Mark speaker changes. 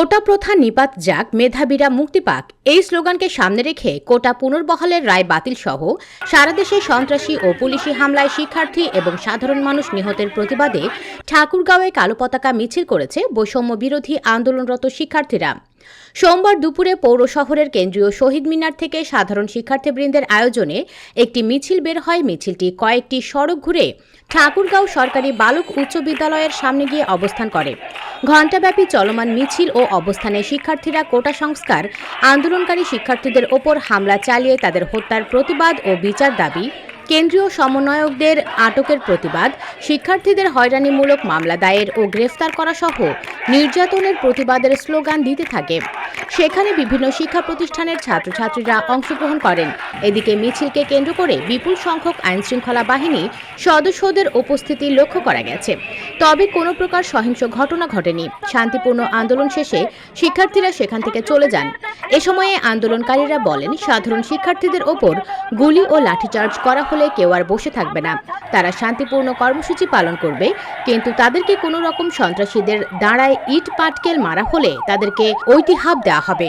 Speaker 1: কোটা প্রথা নিপাত যাক, মেধাবীরা মুক্তি পাক। এই স্লোগানকে সামনে রেখে কোটা পুনর্বহালের রায় বাতিল সহ সারা দেশে সন্ত্রাসী ও পুলিশি হামলায় শিক্ষার্থী এবং সাধারণ মানুষ নিহতের প্রতিবাদে ঠাকুরগাঁওয়ে কালো পতাকা মিছিল করেছে বৈষম্য বিরোধী আন্দোলনরত শিক্ষার্থীরা। সোমবার দুপুরে পৌর শহরের কেন্দ্রীয় শহীদ মিনার থেকে সাধারণ শিক্ষার্থীবৃন্দের আয়োজনে একটি মিছিল বের হয়। মিছিলটি কয়েকটি সড়ক ঘুরে ঠাকুরগাঁও সরকারি বালক উচ্চ বিদ্যালয়ের সামনে গিয়ে অবস্থান করে। ঘণ্টাব্যাপী চলমান মিছিল ও অবস্থানে শিক্ষার্থীরা কোটা সংস্কার, আন্দোলনকারী শিক্ষার্থীদের ওপর হামলা চালিয়ে তাদের হত্যার প্রতিবাদ ও বিচার দাবি কেন্দ্রীয় সমন্বয়কদের আটকের প্রতিবাদ, শিক্ষার্থীদের হয়রানিমূলক মামলা দায়ের ও গ্রেফতার করা সহ নির্যাতনের প্রতিবাদের স্লোগান দিতে থাকে। সেখানে বিভিন্ন শিক্ষা প্রতিষ্ঠানের ছাত্রছাত্রীরা অংশগ্রহণ করেন। এদিকে মিছিলকে কেন্দ্র করে বিপুল সংখ্যক আইনশৃঙ্খলা বাহিনী সদস্যদের উপস্থিতি লক্ষ্য করা গেছে। তবে কোনো প্রকার সহিংস ঘটনা ঘটেনি। শান্তিপূর্ণ আন্দোলন শেষে শিক্ষার্থীরা সেখান থেকে চলে যান। এ সময়ে আন্দোলনকারীরা বলেন, সাধারণ শিক্ষার্থীদের ওপর গুলি ও লাঠিচার্জ করা হলে কেউ আর বসে থাকবে না। তারা শান্তিপূর্ণ কর্মসূচি পালন করবে, কিন্তু তাদেরকে কোনো রকম সন্ত্রাসীদের দাঁড়ায় ইট পাটকেল মারা হলে তাদেরকে ঐতিহাব দেওয়া হবে।